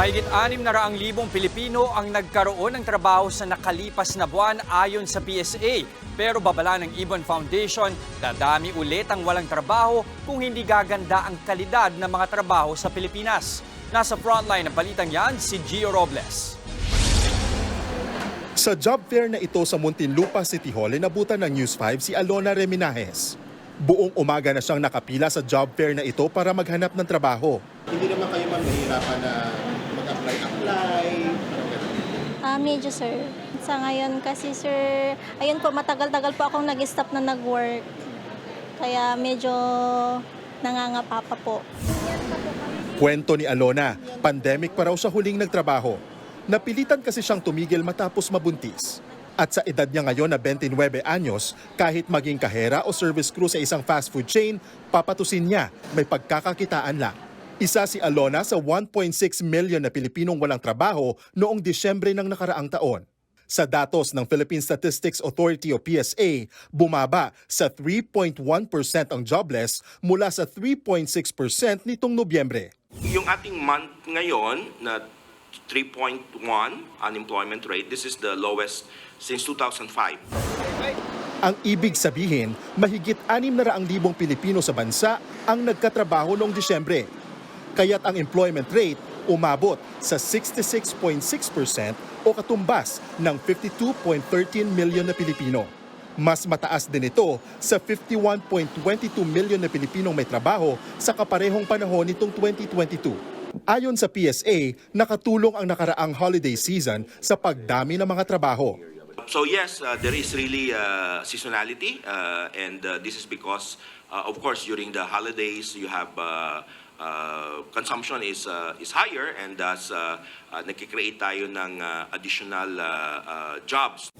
Mahigit 600,000 Pilipino ang nagkaroon ng trabaho sa nakalipas na buwan ayon sa PSA. Pero babala ng Ibon Foundation, dadami ulit ang walang trabaho kung hindi gaganda ang kalidad ng mga trabaho sa Pilipinas. Nasa frontline ng balitang yan si Gio Robles. Sa job fair na ito sa Muntinlupa City Hall, inabutan ng News 5 si Alona Reminajes. Buong umaga na siyang nakapila sa job fair na ito para maghanap ng trabaho. Hindi naman kayo ma'am nahihirapan na. Ah, medyo sir. Sa ngayon kasi sir, ayun po, matagal-tagal po akong nag-stop na nag-work. Kaya medyo nangangapa pa po. Kwento ni Alona, pandemic pa raw siya huling nagtrabaho. Napilitan kasi siyang tumigil matapos mabuntis. At sa edad niya ngayon na 29 anyos, kahit maging kahera o service crew sa isang fast food chain, papatusin niya may pagkakakitaan lang. Isa si Alona sa 1.6 million na Pilipinong walang trabaho noong Disyembre ng nakaraang taon. Sa datos ng Philippine Statistics Authority o PSA, bumaba sa 3.1% ang jobless mula sa 3.6% nitong Nobyembre. Yung ating month ngayon na 3.1 unemployment rate, this is the lowest since 2005. Ang ibig sabihin, mahigit 600,000 Pilipino sa bansa ang nagkatrabaho noong Disyembre. Kaya't ang employment rate umabot sa 66.6% o katumbas ng 52.13 million na Pilipino. Mas mataas din ito sa 51.22 million na Pilipinong may trabaho sa kaparehong panahon nitong 2022. Ayon sa PSA, nakatulong ang nakaraang holiday season sa pagdami ng mga trabaho. So yes, uh, there is really uh, seasonality, uh, and uh, this is because, uh, of course, during the holidays you have uh, uh, consumption is uh, is higher, and thus uh, uh, nagkikreate tayo ng uh, additional uh, uh, jobs.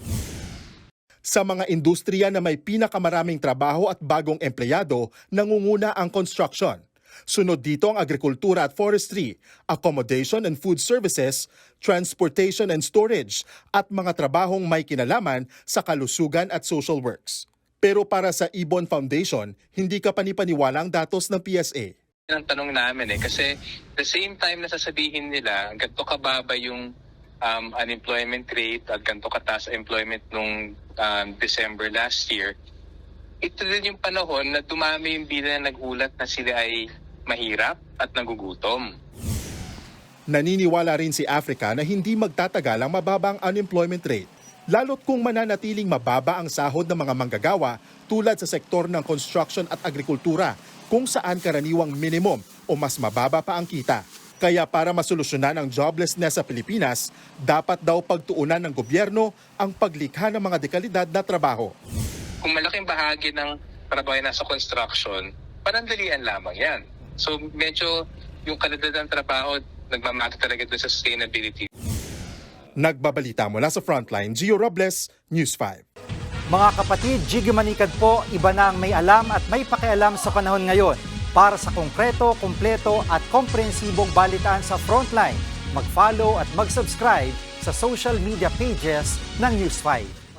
Sa mga industriya na may pinakamaraming trabaho at bagong empleyado, nangunguna ang construction. Sunod dito ang agrikultura at forestry, accommodation and food services, transportation and storage, at mga trabahong may kinalaman sa kalusugan at social works. Pero para sa Ibon Foundation, hindi ka panipaniwala datos ng PSA. Ang tanong namin eh. Kasi the same time na sasabihin nila, ganito kababa yung um, unemployment rate at ganito kataas employment nung um, December last year, ito din yung panahon na dumami yung bilang na nagulat na sila ay mahirap at nagugutom. Naniniwala rin si Africa na hindi magtatagal ang mababang unemployment rate, lalo't kung mananatiling mababa ang sahod ng mga manggagawa tulad sa sektor ng construction at agrikultura, kung saan karaniwang minimum o mas mababa pa ang kita. Kaya para masolusyonan ang joblessness sa Pilipinas, dapat daw pagtuunan ng gobyerno ang paglikha ng mga dekalidad na trabaho. Kung malaking bahagi ng trabaho ay nasa construction, panandalian lamang yan. So medyo yung kalidad ng trabaho nagmamata talaga sa sustainability. Nagbabalita mula sa Frontline, Gio Robles, News 5. Mga kapatid, Jiggy Manikad po, iba na ang may alam at may pakialam sa panahon ngayon. Para sa konkreto, kumpleto at komprehensibong balitaan sa Frontline, mag-follow at mag-subscribe sa social media pages ng News 5.